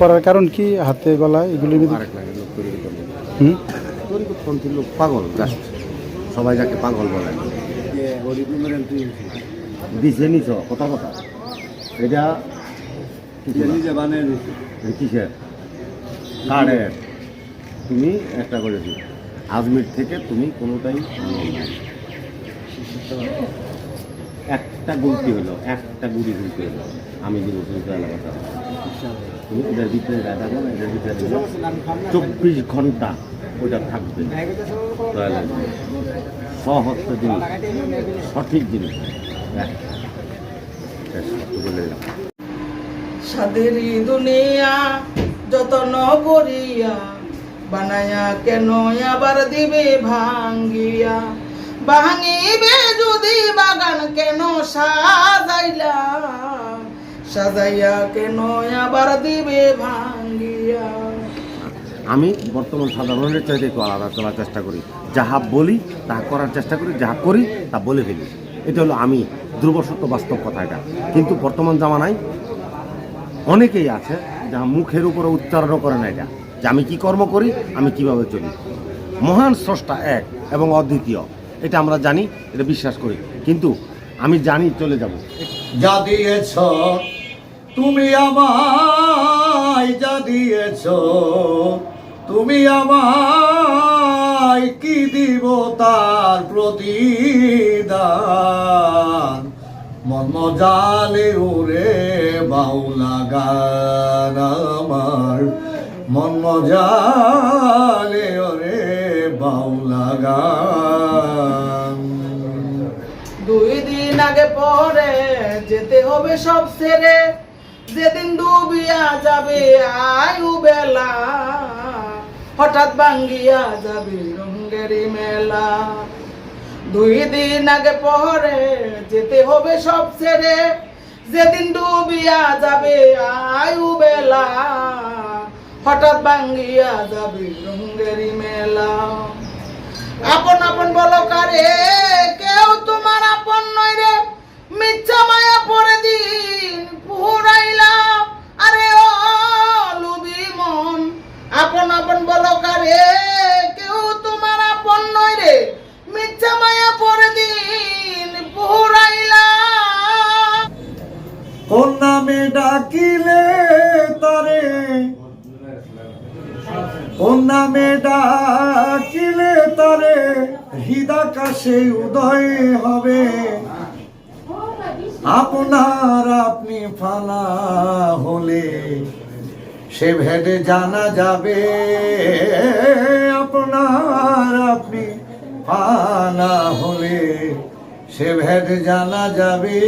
করার কারণ কি? হাতে গলা এগুলির মধ্যে লোক লোক হুম? তরিকতপন্থী লোক পাগল সবাই যাকে পাগল বলে। দিছে নিছ কথা কথা। এটা কিসের? কার্ডের। তুমি একটা করেছ। আজমির থেকে তুমি কোনোটাই। একটা গুলতি হলো, একটা গুড়ি গুলতি হলো। আমি ভিতরে চব্বিশ ঘণ্টা ওটা থাকবে। সহস্ত জিনিস সঠিক জিনিস হ্যাঁ। সাদেরি দুনিয়া যতন করিয়া, বানায়া কেন আবার দিবে ভাঙ্গিয়া? ভাঙিবে যদি বাগান সাজাইয়া কেন আবার দিবে ভাঙ্গিয়া? আমি বর্তমান সাধারণের চাইতে একটু আলাদা চলার চেষ্টা করি। যাহা বলি তাহা করার চেষ্টা করি যাহা করি তা বলে ফেলি। এটা হলো আমি ধ্রুব সত্য বাস্তব কথা এটা। কিন্তু বর্তমান জামানায় অনেকেই আছে যাহা মুখের উপরে উচ্চারণও করে না এটা। যে আমি কি কর্ম করি আমি কীভাবে চলি? মহান স্রষ্টা এক এবং অদ্বিতীয়। এটা আমরা জানি এটা বিশ্বাস করি। কিন্তু আমি জানি চলে যাব। যা দিয়েছ তুমি আমায় যা দিয়েছ, তুমি আমায় কি দিব তার প্রতিদান? মন মজালে ওরে বাউলা গান আমার। মন মজালে ওরে বাউলা গান। দুই দিন আগে পরে যেতে হবে সব ছেড়ে যেদিন ডুবিয়া যাবে আয়ু বেলা, হঠাৎ ভাঙ্গিয়া যাবে রঙ্গেরি মেলা। দুই দিন আগে পরে যেতে হবে সব ছেড়ে, যেদিন ডুবিয়া যাবে আয়ু বেলা, হঠাৎ ভাঙ্গিয়া যাবে রঙ্গেরি মেলা। আপন আপন বলো কারে কেউ নামে ডাকিলে তারে। কোন নামে ডাকিলে তারে, হৃদাকাশে উদয় হবে। আপনার আপনি ফানা হলে সে ভেদে জানা যাবে। আপনার আপনি ফানা হলে সে ভেদ জানা যাবে।